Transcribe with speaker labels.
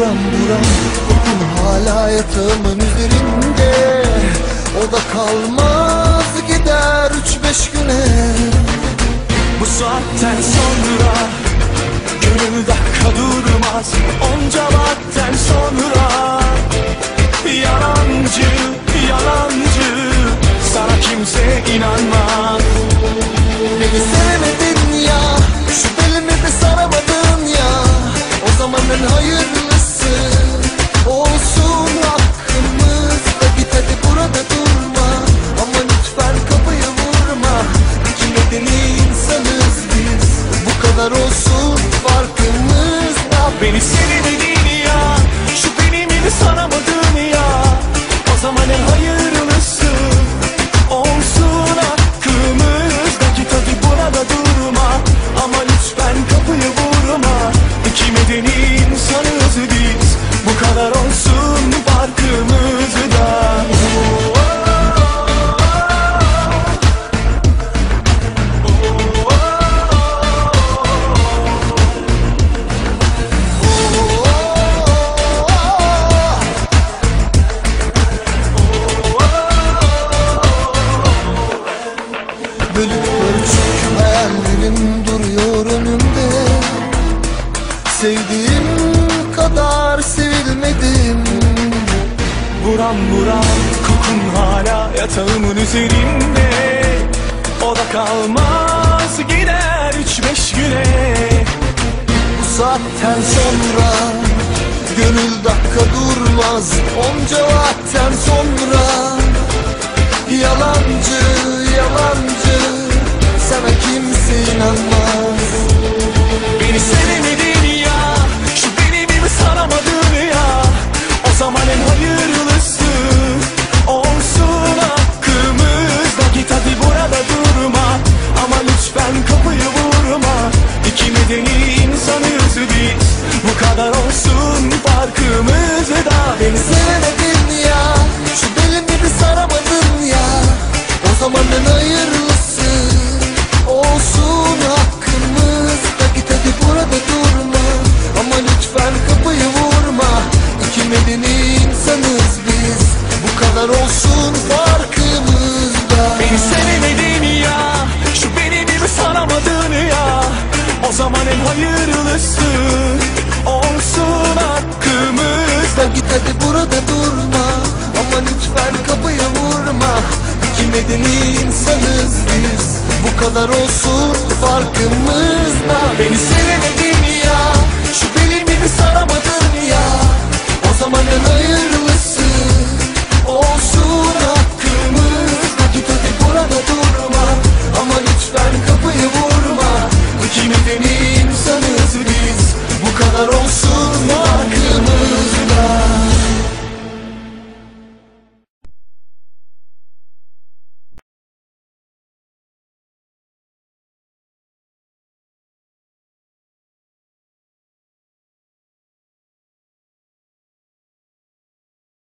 Speaker 1: Buram buram. Kokun hala yatağımın üzerinde. O da kalmaz gider üç beş güne.
Speaker 2: Bu saatten sonra Gönül dakika durmaz. Onca vakten sonra Yalancı, yalancı. Sana kimse inanmaz
Speaker 1: Kadar olsun farkımızda
Speaker 2: Beni sevmedin ya Şu benimi de sanamadın ya. O zaman en hayırlısı Olsun hakkımızda Git hadi burada durma. Ama lütfen kapıyı vurma İki medeni
Speaker 1: Sevdiğim kadar sevilmedim.
Speaker 2: Buram buram kokun hala yatağımın üzerinde. O da kalmaz gider üç beş güne.
Speaker 1: Bu saatten sonra Gönül dakika durmaz. Onca vakten sonra
Speaker 2: zaman en hayırlısı Olsun hakkımızda. Git hadi burada durma Ama lütfen kapıyı vurma. İki medeni insanız biz Bu kadar olsun farkımızda. Beni
Speaker 1: sevemedin ya Şu belimi saramadın ya? O zamanın hayırlısı Olsun kar olsun